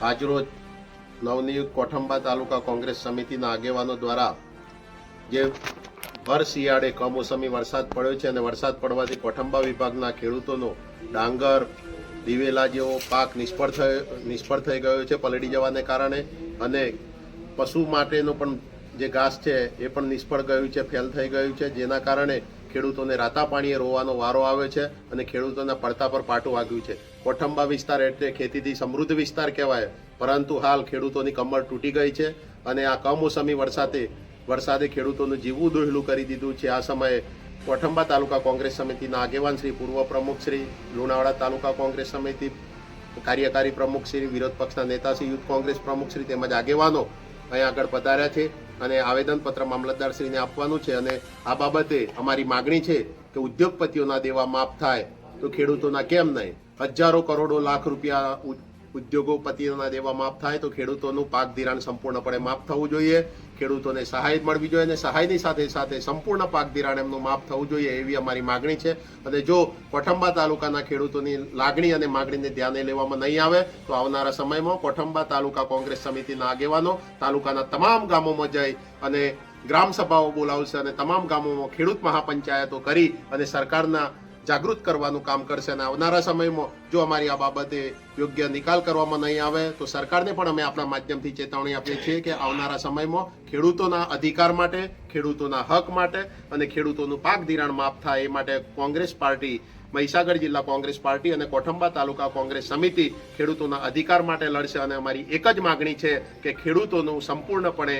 આજરોજ નવનિયુક્ત કોઠંબા તાલુકા કોંગ્રેસ સમિતિના આગેવાનો દ્વારા જે ભર શિયાળે કમોસમી વરસાદ પડ્યો છે અને વરસાદ પડવાથી કોઠંબા વિભાગના ખેડૂતોનો ડાંગર, દિવેલા જેવો પાક નિષ્ફળ થયો, નિષ્ફળ થઈ ગયો છે, પલળી જવાને કારણે અને પશુ માટેનો પણ જે ઘાસ છે એ પણ નિષ્ફળ ગયું છે, ફેલ થઈ ગયું છે, જેના કારણે ખેડૂતોને રાતા પાણીએ રોવાનો વારો આવે છે અને ખેડૂતોના પડતા પર પાટું વાગ્યું છે. કોઠંબા વિસ્તાર એટલે ખેતીથી સમૃદ્ધ વિસ્તાર કહેવાય. પરંતુ હાલ ખેડૂતોની કમર તૂટી ગઈ છે અને આ કમોસમી વરસાદે વરસાદે ખેડૂતોનું જીવવું દોહલું કરી દીધું છે. આ સમયે કોઠંબા તાલુકા કોંગ્રેસ સમિતિના આગેવાન શ્રી પૂર્વ પ્રમુખ શ્રી લુણાવાડા તાલુકા કોંગ્રેસ સમિતિ કાર્યકારી પ્રમુખ શ્રી વિરોધ પક્ષના નેતા શ્રી યુથ કોંગ્રેસ પ્રમુખ શ્રી તેમજ આગેવાનો અહીંયા આગળ પધાર્યા છે અને આવેદનપત્ર મામલતદારશ્રીને આપવાનું છે. અને આ બાબતે અમારી માગણી છે કે ઉદ્યોગપતિઓના દેવા માફ થાય. તો ખેડૂતોના કેમ નહીં? હજારો કરોડો લાખ રૂપિયા ઉદ્યોગોપતિઓના દેવા માફ થાય તો ખેડૂતોનું પાક ધિરાણ સંપૂર્ણપણે માફ થવું જોઈએ. ખેડૂતોને સહાય મળવી જોઈએ અને સહાયની સાથે સાથે સંપૂર્ણ પાક ધિરાણ એમનું માફ થવું જોઈએ એવી અમારી માગણી છે. અને જો કોઠંબા તાલુકાના ખેડૂતોની લાગણી અને માગણીને ધ્યાને લેવામાં નહીં આવે, તો આવનારા સમયમાં કોઠંબા તાલુકા કોંગ્રેસ સમિતિના આગેવાનો તાલુકાના તમામ ગામોમાં જઈ અને ગ્રામ સભાઓ બોલાવશે અને તમામ ગામોમાં ખેડૂત મહાપંચાયતો કરી અને સરકારના જાગૃત કરવાનું કામ કરશે અને આવનારા સમયમાં જો અમારી આ બાબતે યોગ્ય નિકાલ કરવામાં નહીં આવે, તો સરકારને પણ અમે આપણા માધ્યમથી ચેતવણી આપીએ છીએ કે આવનારા સમયમાં ખેડૂતોના અધિકાર માટે, ખેડૂતોના હક માટે અને ખેડૂતોનું પાક ધિરાણ માફ થાય એ માટે કોંગ્રેસ પાર્ટી, મહીસાગર જિલ્લા કોંગ્રેસ પાર્ટી અને કોઠંબા તાલુકા કોંગ્રેસ સમિતિ ખેડૂતોના અધિકાર માટે લડશે. અને અમારી એક જ માગણી છે કે ખેડૂતોનું સંપૂર્ણપણે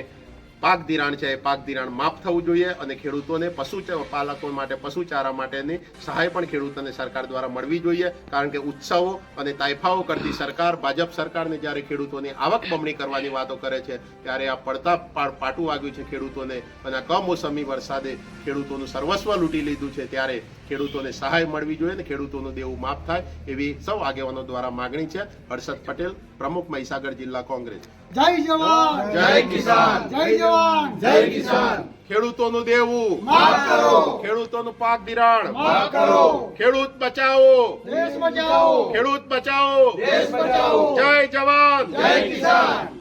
પાક ધિરાણ છે એ પાક ધિરાણ માફ થવું જોઈએ અને ખેડૂતોને પશુ પાલકો માટે પશુચારા માટેની સહાય પણ ખેડૂતોને સરકાર દ્વારા મળવી જોઈએ. કારણ કે ઉત્સવો અને તાઇફાઓ કરતી સરકાર, ભાજપ સરકારને જ્યારે ખેડૂતોની આવક બમણી કરવાની વાતો કરે છે, ત્યારે આ પડતા પાટું વાગ્યું છે ખેડૂતોને. અને આ કમોસમી વરસાદે ખેડૂતોનું સર્વસ્વ લૂંટી લીધું છે, ત્યારે ખેડૂતોને સહાય મળવી જોઈએ અને ખેડૂતોનું દેવું માફ થાય એવી સૌ આગેવાનો દ્વારા માગણી છે. હર્ષદ પટેલ, પ્રમુખ મહીસાગર જિલ્લા કોંગ્રેસ. જય જવાન. જય કિસાન. જય જવાન. જય કિસાન. ખેડૂતોનું દેવું. માફ કરો. ખેડૂતોનું પાક ધિરાણ માફ કરો. ખેડૂત બચાવો. દેશ બચાવો. ખેડૂત બચાવો. દેશ બચાવો. જય જવાન. જય કિસાન.